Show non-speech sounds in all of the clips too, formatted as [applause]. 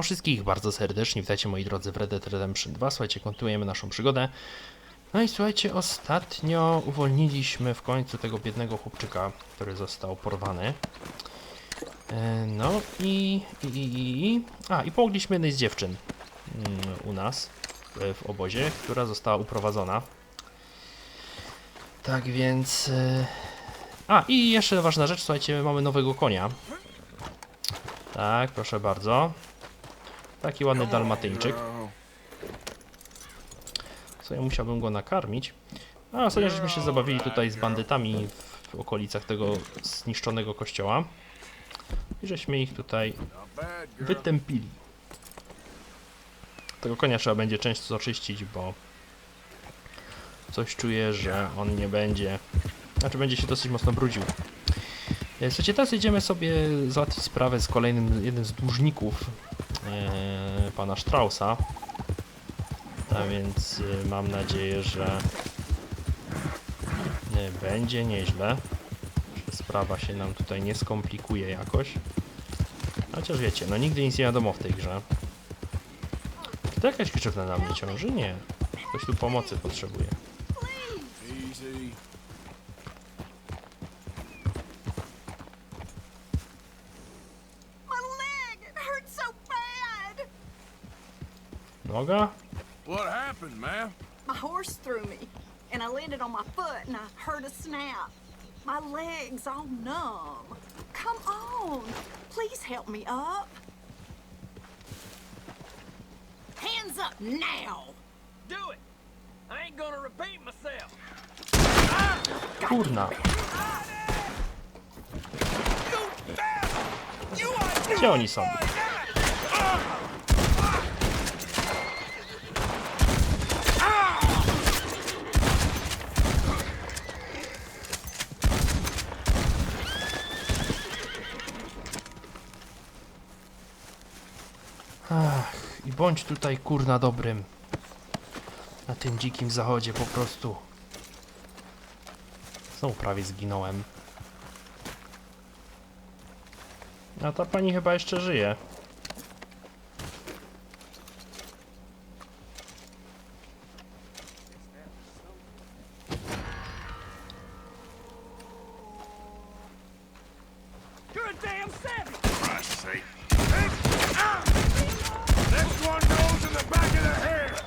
Witam wszystkich bardzo serdecznie, witajcie moi drodzy w Red Dead Redemption 2. Słuchajcie, kontynuujemy naszą przygodę. No i słuchajcie, ostatnio uwolniliśmy w końcu tego biednego chłopczyka, który został porwany. E, No i, i, i, i... A, i pomogliśmy jednej z dziewczyn mm, u nas e, w obozie, która została uprowadzona. Tak więc... e, A, i jeszcze ważna rzecz, słuchajcie, mamy nowego konia. Tak, proszę bardzo. Taki ładny dalmatyńczyk. Co ja musiałbym go nakarmić. A ostatnio żeśmy się zabawili tutaj z bandytami w okolicach tego zniszczonego kościoła. I żeśmy ich tutaj wytępili. Tego konia trzeba będzie często oczyścić, bo coś czuję, że on nie będzie. Znaczy będzie się dosyć mocno brudził. E, Słuchajcie, teraz idziemy sobie załatwić sprawę z kolejnym, jednym z dłużników e, pana Straussa. Więc e, mam nadzieję, że e, będzie nieźle. Że sprawa się nam tutaj nie skomplikuje jakoś. Chociaż wiecie, no nigdy nic nie wiadomo w tej grze. Czy to jakaś krzywda na mnie ciąży? Nie. Ktoś tu pomocy potrzebuje. Noga? What happened, ma'am? My horse threw me, and I landed on my foot, and I heard a snap. My leg's all numb. Come on! Please help me up. Hands up now! Do it! I ain't gonna repeat myself. Kurna. You are Gdzie oni są? Bądź tutaj kurna dobrym. Na tym dzikim zachodzie po prostu. Znowu prawie zginąłem. A ta pani chyba jeszcze żyje. You're a damn savage! Christ's sake. Ah! Next one goes in the back of the head.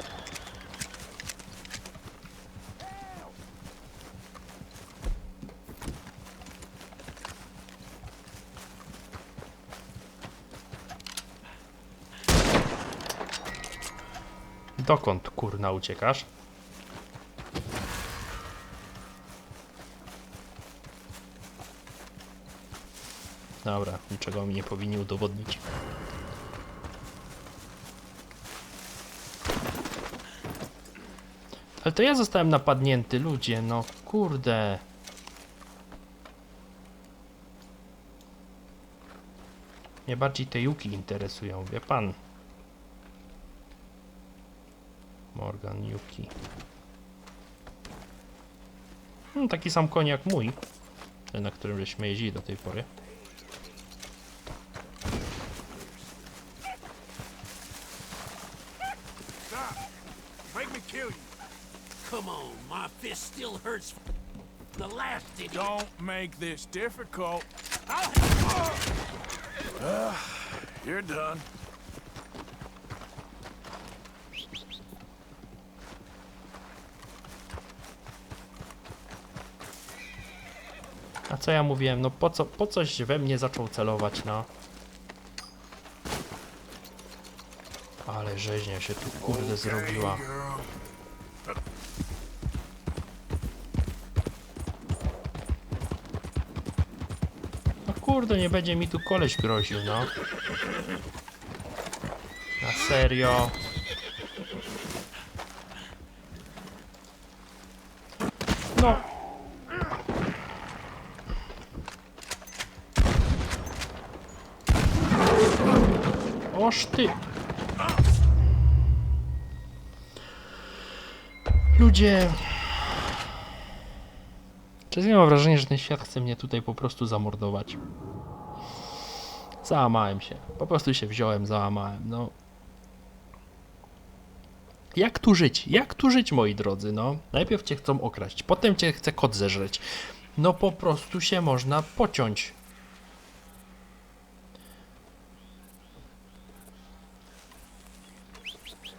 Dokąd kurna uciekasz? Dobra, niczego mi nie powinni udowodnić. Ale to ja zostałem napadnięty, ludzie, no kurde. Mnie bardziej te juki interesują, wie pan. Yuki. Hmm, taki sam koń jak mój. Ten, na którym żeśmy jeździli do tej pory. Stop. Make me kill you. Come on, my fist still hurts. The last idiot. Don't make this difficult. You're done. Co ja mówiłem? No po co, po coś we mnie zaczął celować, no. Ale rzeźnia się tu kurde zrobiła. No kurde, nie będzie mi tu koleś groził, no. Na serio. No. Oż ty. Ludzie. Czasem mam wrażenie, że ten świat chce mnie tutaj po prostu zamordować. Załamałem się. Po prostu się wziąłem, załamałem. No. Jak tu żyć? Jak tu żyć, moi drodzy? No, najpierw cię chcą okraść, potem cię chce kot zeżreć. No po prostu się można pociąć.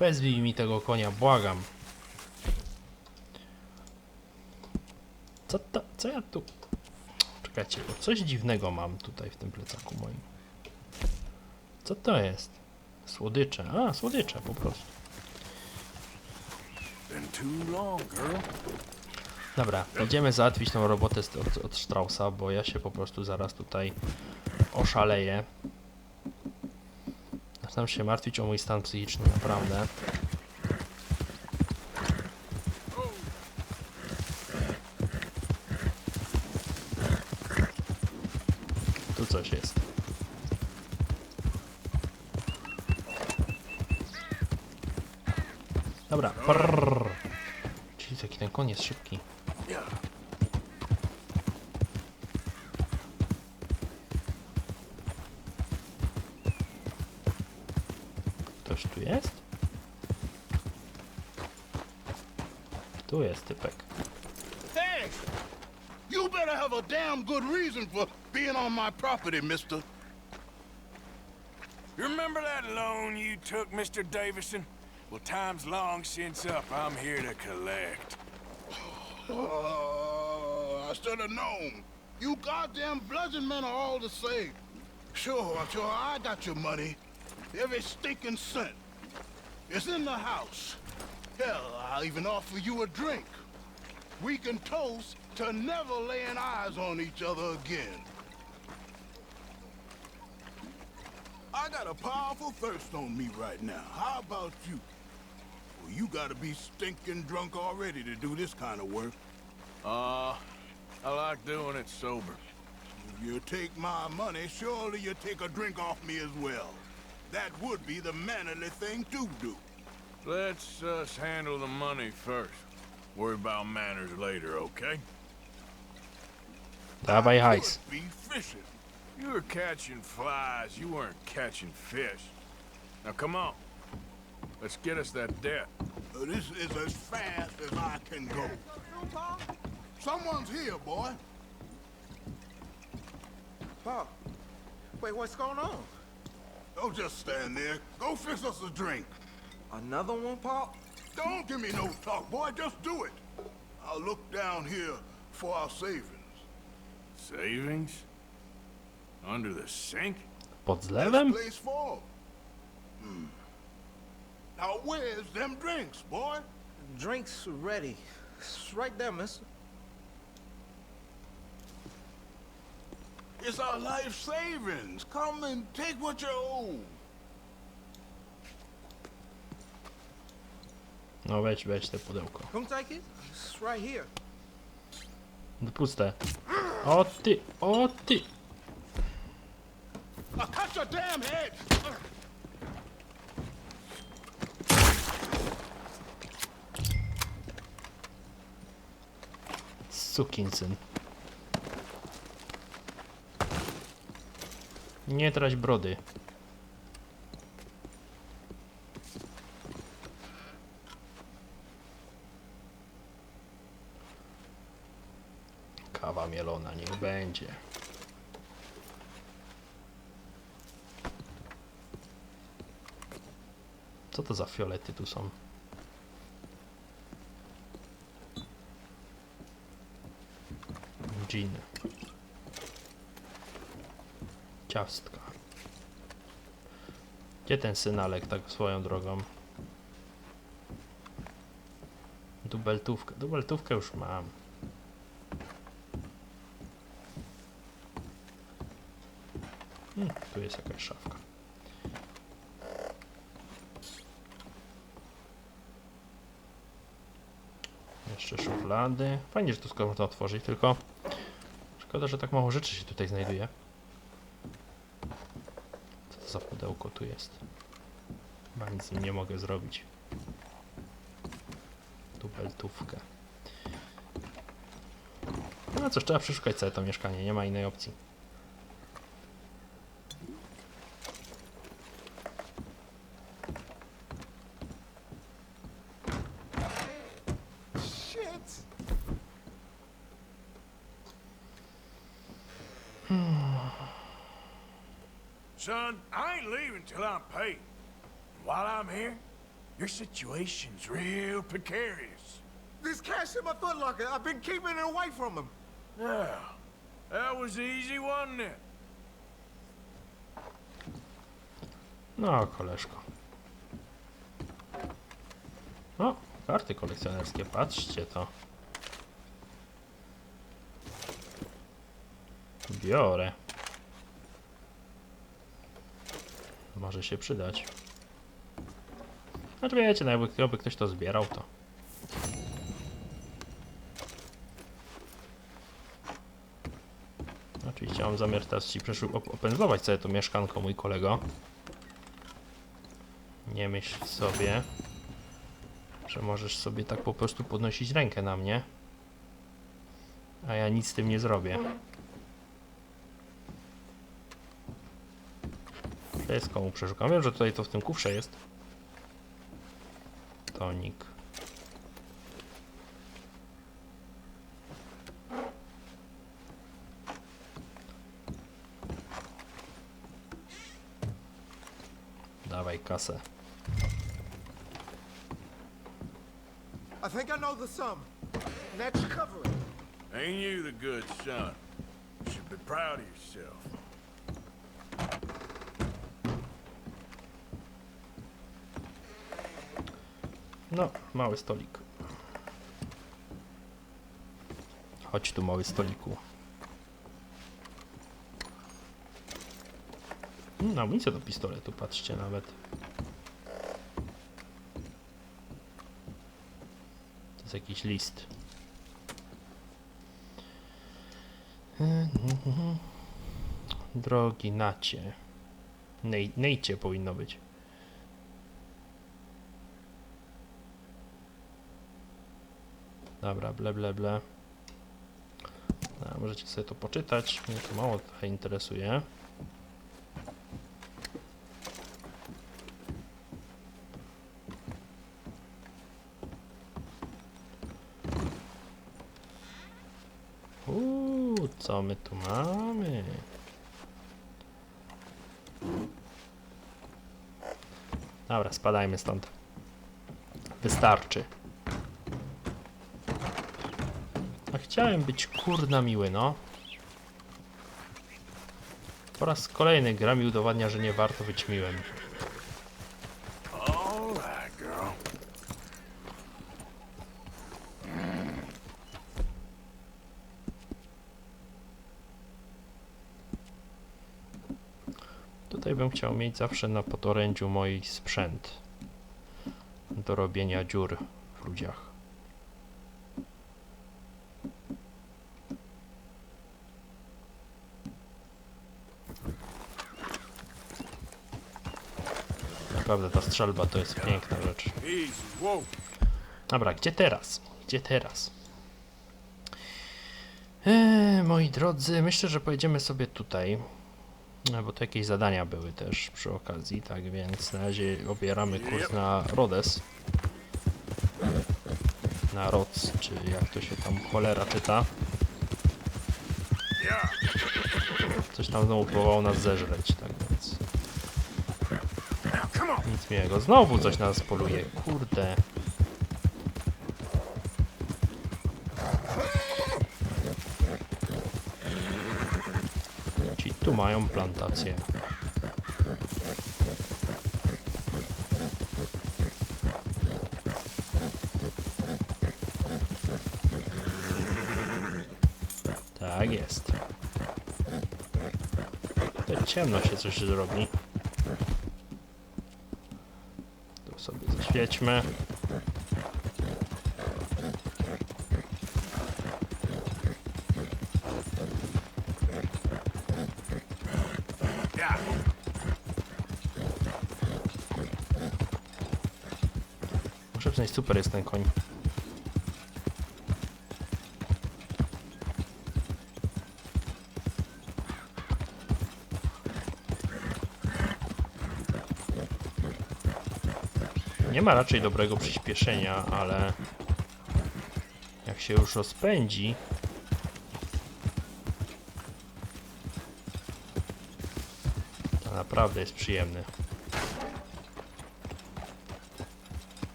Wezwij mi tego konia, błagam. Co to, co ja tu... Czekajcie, bo coś dziwnego mam tutaj w tym plecaku moim. Co to jest? Słodycze. A, słodycze po prostu. Dobra, będziemy załatwić tą robotę od, od Straussa, bo ja się po prostu zaraz tutaj oszaleję. Zaczynam się martwić o mój stan psychiczny, naprawdę. Tu coś jest. Dobra, prrr. Czyli taki ten jest szybki. Tu jest typek. Hey! You better have a damn good reason for being on my property, mister. You remember that loan you took, Mr. Davison? Well, time's long since up. I'm here to collect. Oh, I should have known. You goddamn bludgeon men are all the same. Sure, sure, I got your money. Every stinking cent. It's in the house. Hell, I'll even offer you a drink. We can toast to never laying eyes on each other again. I got a powerful thirst on me right now. How about you? Well, you gotta be stinking drunk already to do this kind of work. Uh, I like doing it sober. If you take my money, surely you take a drink off me as well. That would be the mannerly thing to do. Let's us handle the money first. Worry about manners later, okay? Dawaj hajs. Could be fishing. You were catching flies. You weren't catching fish. Now come on. Let's get us that debt. Uh, this is as fast as I can go. Someone's here, boy. Pop, wait, what's going on? Don't just stand there. Go fix us a drink. Another one, Pop? Don't give me no talk, boy. Just do it. I'll look down here for our savings. Savings? Under the sink? Pod zlewem? Place for 'em. Hmm. Now where's them drinks, boy? Drinks ready. It's right there, mister. It's our life savings. Come and take what you owe. No weź, weź te pudełko. Come take it. It's right here. No Puste. O ty, o ty. I'll cut your damn head. Sukinsyn. Nie trać brody. Będzie. Co to za fiolety tu są? Gin. Ciastka. Gdzie ten synalek tak swoją drogą? Dubeltówkę. Dubeltówkę już mam. Hmm, tu jest jakaś szafka. Jeszcze szuflady. Fajnie, że to skoro można otworzyć, tylko szkoda, że tak mało rzeczy się tutaj znajduje. Co to za pudełko tu jest? Chyba nic z nim nie mogę zrobić. Dubeltówkę. No cóż, trzeba przeszukać całe to mieszkanie, nie ma innej opcji. Son, I ain't leaving till I'm paid. While I'm here, your situation's real precarious. There's cash in my footlocker. I've been keeping it away from him. Yeah, that was easy, wasn't it? No, koleżko. O, karty kolekcjonerskie, patrzcie to. Biorę. Może się przydać. Znaczy wiecie, no jakby, jakby ktoś to zbierał, to... Oczywiście mam zamiar teraz ci opędzlować sobie to mieszkanko, mój kolego. Nie myśl sobie, że możesz sobie tak po prostu podnosić rękę na mnie, a ja nic z tym nie zrobię. Wszystko mu przeszukam. Wiem, że tutaj to w tym kufrze jest. Tonik. Dawaj kasę. I think I know the sum. And that should cover it. Ain't you the good son? You should be proud of yourself. No, mały stolik. Chodź tu, mały stoliku. Mm, amunicja do pistoletu, patrzcie nawet. To jest jakiś list. Drogi nacie. Nej, nejcie powinno być. Dobra, ble, ble, ble. Możecie sobie to poczytać. Mnie to mało trochę interesuje. Uuu, co my tu mamy? Dobra, spadajmy stąd. Wystarczy. A chciałem być kurna miły, no. Po raz kolejny gra mi udowadnia, że nie warto być miłym. Tutaj bym chciał mieć zawsze na podorędziu mój sprzęt do robienia dziur w ludziach. Naprawdę ta strzelba to jest piękna rzecz. Dobra, gdzie teraz? Gdzie teraz? Eee, moi drodzy, myślę, że pojedziemy sobie tutaj. No, bo to jakieś zadania były też przy okazji, tak więc na razie obieramy kurs na Rhodes. Na Rhodes, czy jak to się tam cholera czyta. Coś tam znowu próbował nas zeżreć, tak nic miłego. Znowu coś nas poluje, kurde. Ci tu mają plantację. Tak jest. To ciemno się coś zrobi. Tu Yeah. Muszę przyznać, super jest ten koń. Nie ma raczej dobrego przyspieszenia, ale jak się już rozpędzi, naprawdę jest przyjemny.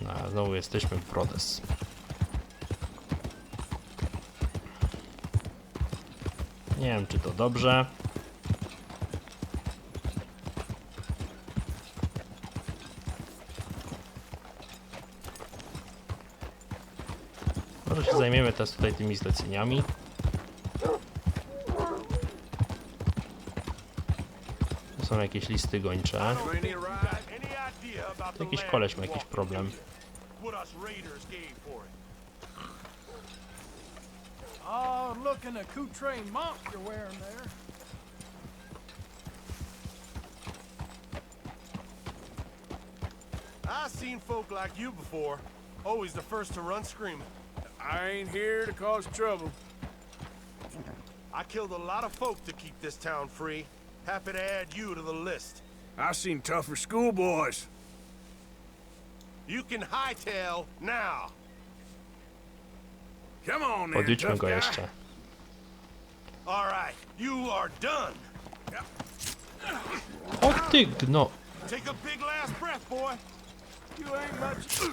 No, a znowu jesteśmy w Rhodes. Nie wiem, czy to dobrze. Może się zajmiemy teraz tutaj tymi zleceniami. Tu są jakieś listy gończe. The Jakiś koleś ma jakiś problem. Oh, looking a Coutrain monk you're wearing there. I seen folk like you before. Always the first to run screaming. I ain't here to cause trouble. I killed a lot of folk to keep this town free. Happy to add you to the list. I seen tougher schoolboys. You can hightail now. Come on, then, Podjedźmy tough go guy. jeszcze. All right, you are done. O ty gno! Take a big last breath, boy. You ain't much.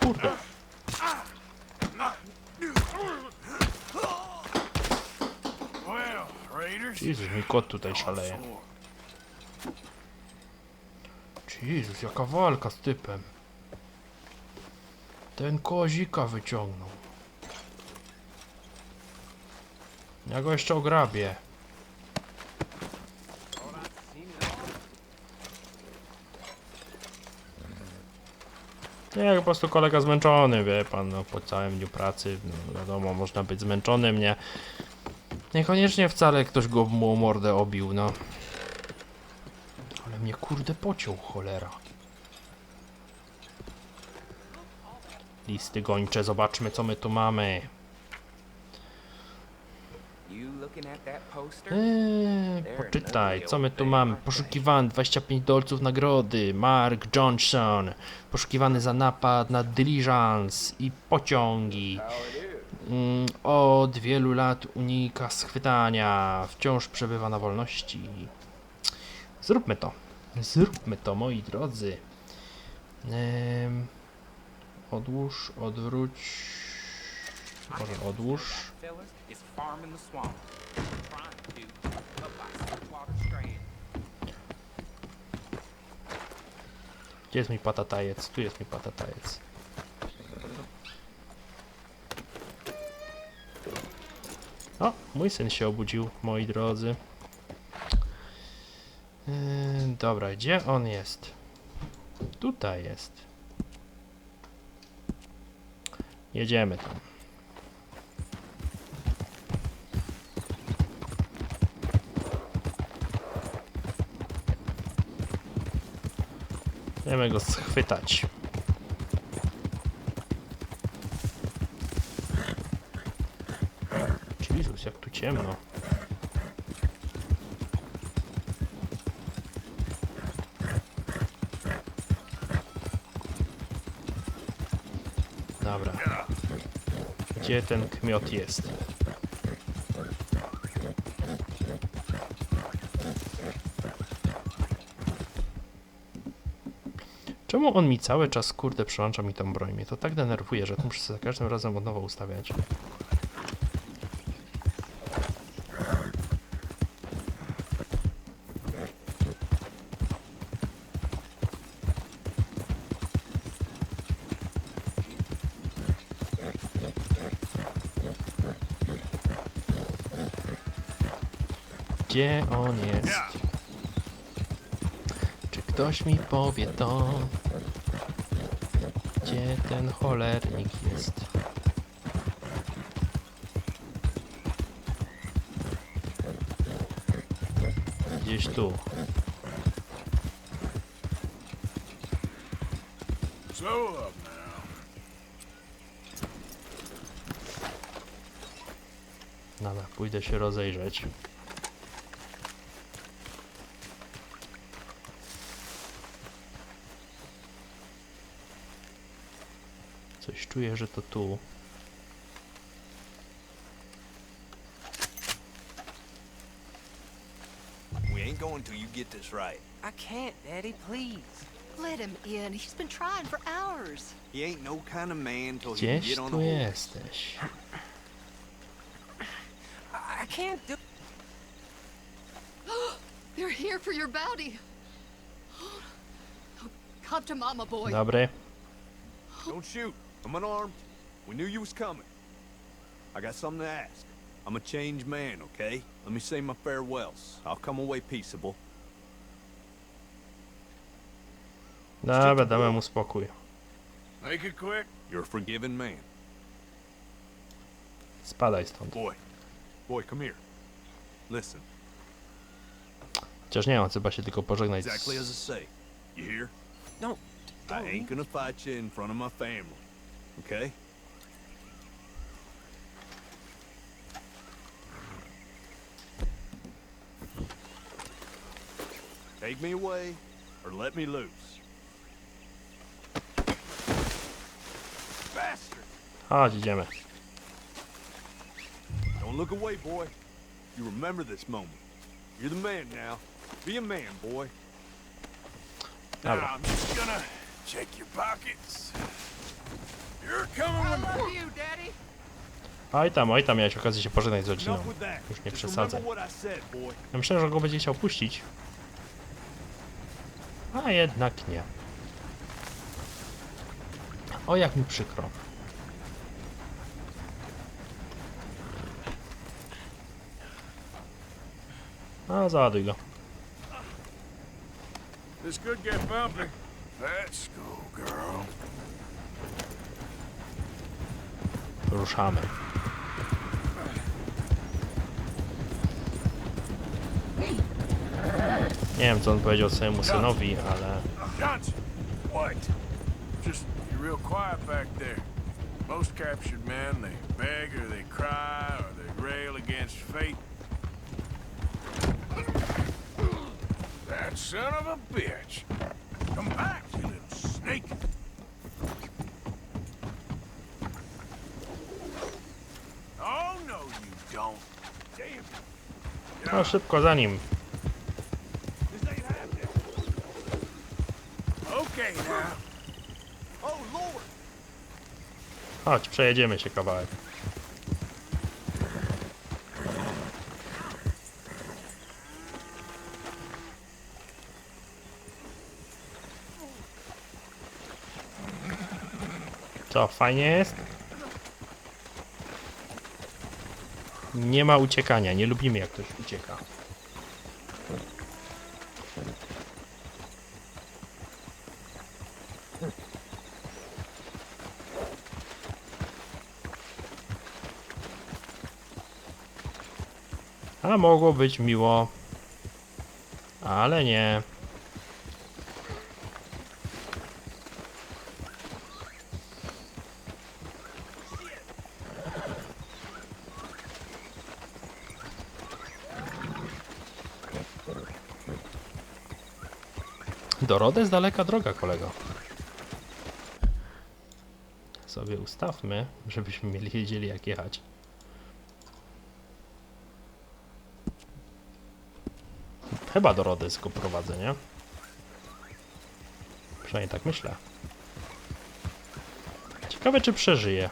Kurde. Well, raiders. Jezus, mój kot tutaj szaleje. Jezus, jaka walka z typem. Ten kozika wyciągnął. Ja go jeszcze ograbię. Nie, po prostu kolega zmęczony, wie pan, no, po całym dniu pracy, no, wiadomo, można być zmęczonym, nie? Niekoniecznie wcale ktoś go mu mordę obił, no. Mnie kurde pociął, cholera. Listy gończe, zobaczmy co my tu mamy. Eee, poczytaj, co my tu mamy? Poszukiwany 25 dolców nagrody. Mark Johnson. Poszukiwany za napad na diligence i pociągi. Mm, Od wielu lat unika schwytania. Wciąż przebywa na wolności. Zróbmy to. Zróbmy to, moi drodzy. Odłóż, odwróć. Może odłóż. Gdzie jest mój patatajec? Tu jest mój patatajec. O, mój syn się obudził, moi drodzy. Yy, dobra, gdzie on jest? Tutaj jest. Jedziemy tam. Chcemy go schwytać. Jezus, jak tu ciemno. Dobra. Gdzie ten kmiot jest? Czemu on mi cały czas, kurde, przełącza mi tą broń? Mnie to tak denerwuje, że to muszę za każdym razem od nowa ustawiać. Gdzie on jest? Czy ktoś mi powie to? Gdzie ten cholernik jest? Gdzieś tu. Dobra, pójdę się rozejrzeć. Coś czuję, że to tu. We ain't going till you get this right. I can't, Daddy, please. Let him in. He's been trying for hours. He ain't no kind of man till he can Gdzieś get on a tu horse. jesteś. I I can't do [gasps] They're here for your bounty. [gasps] Come to Mama, boy. Dobry. Don't shoot. I'm unarmed. We knew you was coming. I got something to ask. I'm a changed man, okay? Let me say my farewells. I'll come away peaceable. Dobra, damy mu spokój. Make it quick. You're a forgiven man. Spadaj stąd. Boy. Boy, come here. Listen, Chociaż nie, on chyba się tylko pożegnać exactly as I say. You hear? No, I ain't gonna fight you in front of my family. Okay? Take me away or let me loose. Bastard! Chodź, idziemy. Don't look away, boy. You remember this moment. You're the man now. Be a man, boy. Now I'm just gonna check your pockets. Oj tam, oj tam, miałeś okazję się pożegnać z rodziną. Już nie przesadzę. Ja myślę, że go będzie chciał puścić. A jednak nie. O, jak mi przykro. A, załaduj go. This could get bumpy. Let's go, girl. Ruszamy. Nie wiem, co on powiedział swojemu synowi, ale... Johnson! What? Just real quiet back there. Most captured men, they beg or they cry or they rail against fate. That son of a bitch! Come back, you little snake! Oh, no, you don't. Damn. No, szybko za nim. Oh! Chodź, przejedziemy się kawałek. Co, fajnie jest? Nie ma uciekania, nie lubimy jak ktoś ucieka. A mogło być miło. Ale nie. Do Rody jest daleka droga, kolego. Sobie ustawmy, żebyśmy mieli wiedzieli jak jechać. Chyba do Rodys go prowadzę, nie? Przynajmniej tak myślę. Ciekawe, czy przeżyje.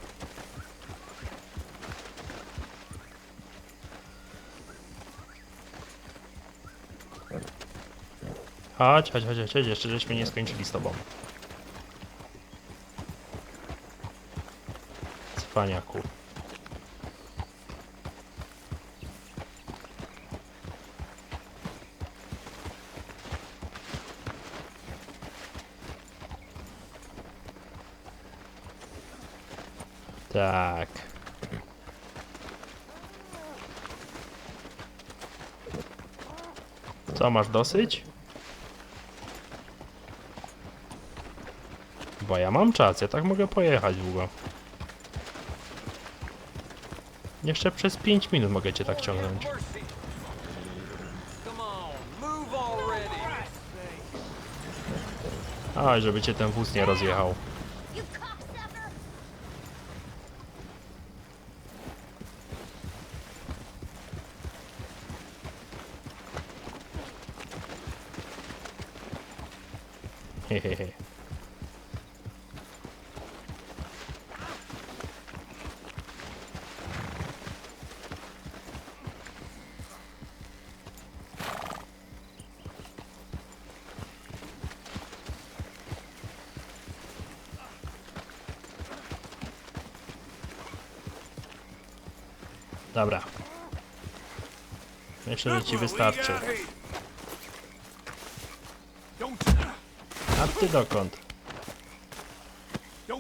Chodź, chodź, chodź, chodź, jeszcze żeśmy nie skończyli z tobą. Cwaniaku. Tak. Co, masz dosyć? Bo ja mam czas, ja tak mogę pojechać długo. Jeszcze przez 5 minut mogę cię tak ciągnąć. Oj, żeby cię ten wóz nie rozjechał. Dobra. Myślę, że ci wystarczy. A ty dokąd? No,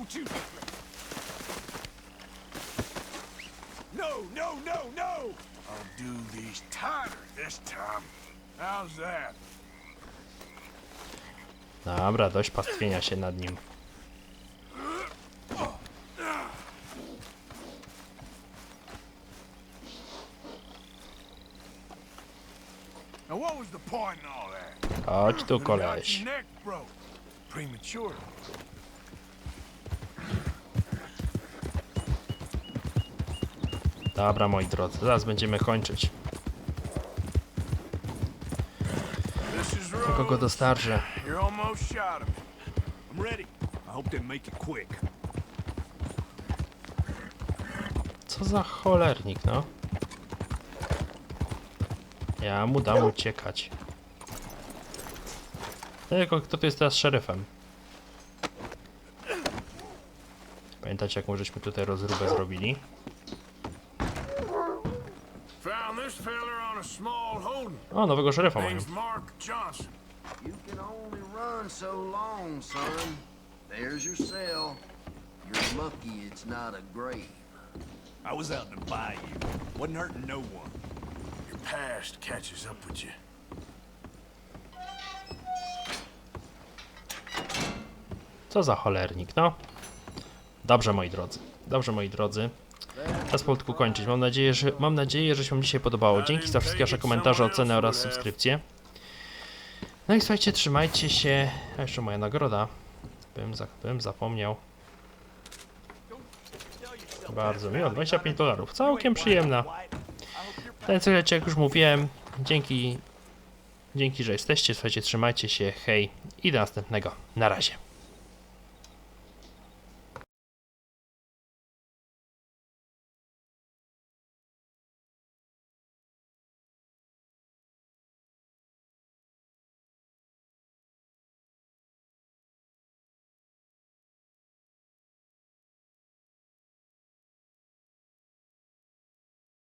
no, no, no! I'll do these this time. How's that? Dobra, dość pastwienia się nad nim. Now what was the point in all that? Chodź tu, koleś. Dobra, moi drodzy, zaraz będziemy kończyć. Tylko go dostarczę. Co za cholernik, no. Ja mu dam uciekać. Tylko kto tu jest teraz szeryfem? Pamiętacie jaką żeśmy tutaj rozróbę zrobili? O, nowego szeryfa mają. You're lucky it's not a grave. I was out to buy you. Wasn't hurting no one. Your past catches up with you. Co za cholernik, no. Dobrze, moi drodzy. Dobrze, moi drodzy. Czas powolutku kończyć. Mam nadzieję, że, mam nadzieję, że się Wam dzisiaj podobało. Dzięki za wszystkie Wasze komentarze, oceny oraz subskrypcje. No i słuchajcie, trzymajcie się. A jeszcze moja nagroda. Bym, za, bym zapomniał. Bardzo miło, 25 dolarów. Całkiem przyjemna. Ten słuchajcie, jak już mówiłem, dzięki, dzięki, że jesteście. Słuchajcie, trzymajcie się. Hej i do następnego. Na razie.